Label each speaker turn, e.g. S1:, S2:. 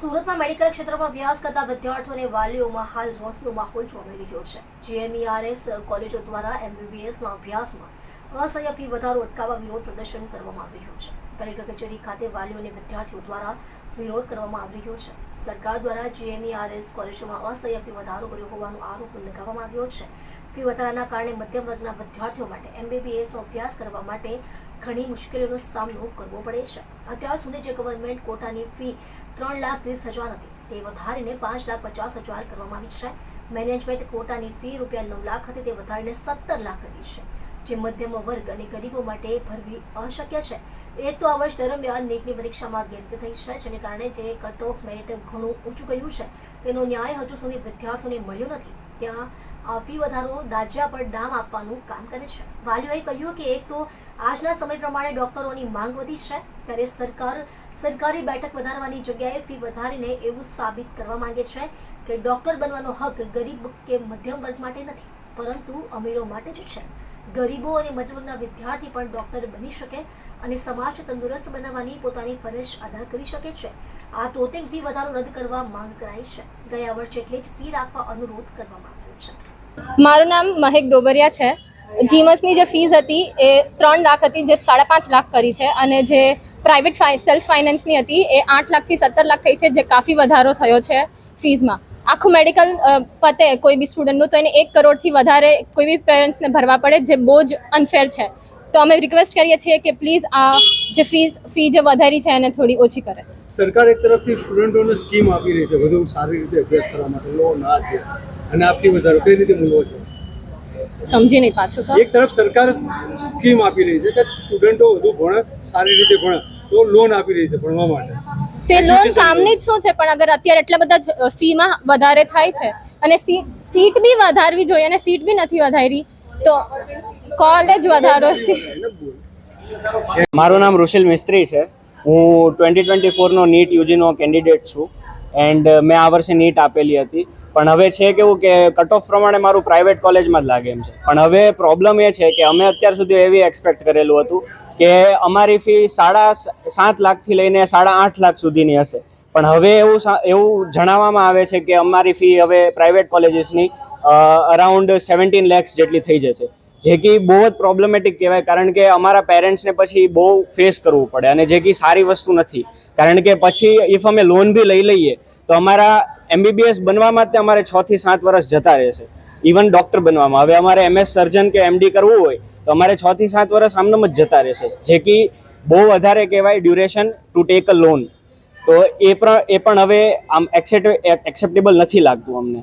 S1: સુરતમાં મેડિકલ ક્ષેત્રમાં અભ્યાસ કરતા વિદ્યાર્થીઓ અને વાલીઓમાં હાલ રોષનો માહોલ જોવા મળી રહ્યો છે. જીએમઈઆરએસ કોલેજો દ્વારા એમબીબીએસના અભ્યાસમાં અસહ્ય વધારો અટકાવવા વિરોધ પ્રદર્શન કરવામાં આવી રહ્યું છે. કલેક્ટર કચેરી ખાતે વાલીઓ અને વિદ્યાર્થીઓ દ્વારા વિરોધ કરવામાં આવી રહ્યો છે. સરકાર દ્વારા જીએમઈઆરએસ કોલેજોમાં અસહ્ય ફી વધારો કર્યો હોવાનો આરોપ લગાવવામાં આવ્યો છે. ફી વધારાના કારણે મધ્યમ વર્ગના વિદ્યાર્થીઓ માટે એમબીબીએસનો અભ્યાસ કરવા માટે ઘણી મુશ્કેલીઓનો સામનો કરવો પડે છે. અત્યાર સુધી જે ગવર્મેન્ટ કોટાની ફી ત્રણ લાખ ત્રીસ હજાર હતી, તે વધારીને પાંચ લાખ પચાસ હજાર કરવામાં આવી છે. મેનેજમેન્ટ કોટાની ફી રૂપિયા નવ લાખ હતી, તે વધારીને સત્તર લાખ કરી છે. જે મધ્યમ વર્ગ અને ગરીબો માટે ભરવી અશક્ય છે. એ તો આ વર્ષ દરમિયાન નીટની પરીક્ષામાં ગેરરીતિ થઈ છે, જેને કારણે જે કટ ઓફ મેરિટ ઘણું ઊંચું ગયું છે, તેનો ન્યાય હજુ સુધી વિદ્યાર્થીઓને મળ્યો નથી. ત્યાં ફી વધારો દાજ્યા પર ડામ આપવાનું કામ કરે છે. વાલીઓએ કહ્યું કે એક તો આજના સમય પ્રમાણે ડોક્ટરોની માંગ વધી છે, ત્યારે સરકાર સરકારી બેઠક વધારવાની જગ્યાએ ફી વધારીને એવું સાબિત કરવા માંગે છે કે ડોક્ટર બનવાનો હક ગરીબ કે મધ્યમ વર્ગ માટે નથી, પરંતુ અમીરો માટે જ છે. ગરીબો અને મધ્યવર્ગના વિદ્યાર્થી પણ ડોક્ટર બની શકે અને સમાજ તંદુરસ્ત બનાવવાની પોતાની ફરજ અદા કરી શકે છે. આ તોતિંગ ફી વધારો રદ કરવા માંગ કરાઈ છે. ગયા વર્ષે એટલી જ ફી રાખવા અનુરોધ કરવામાં આવ્યો છે.
S2: મારું નામ મહેક ડોબરિયા છે. જીમસની જે ફીસ હતી એ ત્રણ લાખ હતી, જે સાડા પાંચ લાખ કરી છે અને જે પ્રાઇવેટ સેલ્ફ ફાઇનાન્સની હતી એ આઠ લાખથી સત્તર લાખ થઈ છે, જે કાફી વધારો થયો છે ફીઝમાં આખું મેડિકલ પતે કોઈ બી સ્ટુડન્ટનું તો એને એક કરોડથી વધારે કોઈ બી પેરેન્ટ્સને ભરવા પડે, જે બહુ જ અનફેર છે. તો અમે રિક્વેસ્ટ કરીએ છીએ કે પ્લીઝ આ જે ફીસ ફી જે વધારી છે એને થોડી ઓછી કરે.
S3: સરકાર એક તરફથી સ્ટુડન્ટોને સ્કીમ આપી રહી છે વધુ સારી રીતે અભ્યાસ કરવા માટે. લોન આ અને આપની વધારો કઈ રીતે મૂલવો છો?
S2: સમજી નહીં પાછું
S3: એક તરફ સરકાર સ્કીમ આપી રહી છે કે સ્ટુડન્ટો વધુ ભણે સારી રીતે ભણે તો લોન આપી રહી છે ભણવા માટે.
S2: તે લોન કામની જ શું છે? પણ અગર અત્યારે એટલા બધા ફીમાં વધારે થાય છે અને સીટ બી વધારવી જોઈએ અને સીટ બી નથી વધારી તો કોલેજ વધારો.
S4: મારું નામ ઋષિલ મિસ્ત્રી છે. હું ટ્વેન્ટી ટ્વેન્ટી ફોરનો નીટ યુજીનો કેન્ડિડેટ છું. એન્ડ મેં આ વર્ષે નીટ આપેલી હતી. પણ હવે છે કેવું કે કટ ઓફ પ્રમાણે મારું પ્રાઇવેટ કોલેજમાં જ લાગે એમ છે. પણ હવે પ્રોબ્લેમ એ છે કે અમે અત્યાર સુધી એવી એક્સપેક્ટ કરેલું હતું કે અમારી ફી સાડા સાત લાખથી લઈને સાડા આઠ લાખ સુધીની હશે. પણ હવે એવું એવું જણાવવામાં આવે છે કે અમારી ફી હવે પ્રાઇવેટ કોલેજીસની અરાઉન્ડ સેવન્ટીન લેક્સ જેટલી થઈ જશે. જે કે બહુ જ પ્રોબ્લેમેટિક કહેવાય, કારણ કે અમારા પેરેન્ટ્સને પછી બહુ ફેસ કરવું પડે અને જે કે સારી વસ્તુ નથી. કારણ કે પછી ઇફ અમે લોન બી લઈ લઈએ, તો અમારા એમબીબીએસ બનવામાં માટે અમારે છ થી સાત વર્ષ જતા રહેશે. ઇવન ડૉક્ટર બનવામાં. હવે અમારે એમએસ સર્જન કે એમડી કરવું હોય, તો અમારે છ થી સાત વર્ષ આમનામ જ જતા રહેશે. જે કે બહુ વધારે કહેવાય duration to take a loan તો એ પણ એ પણ હવે આમ એક્સેપ્ટેબલ નથી લાગતું અમને.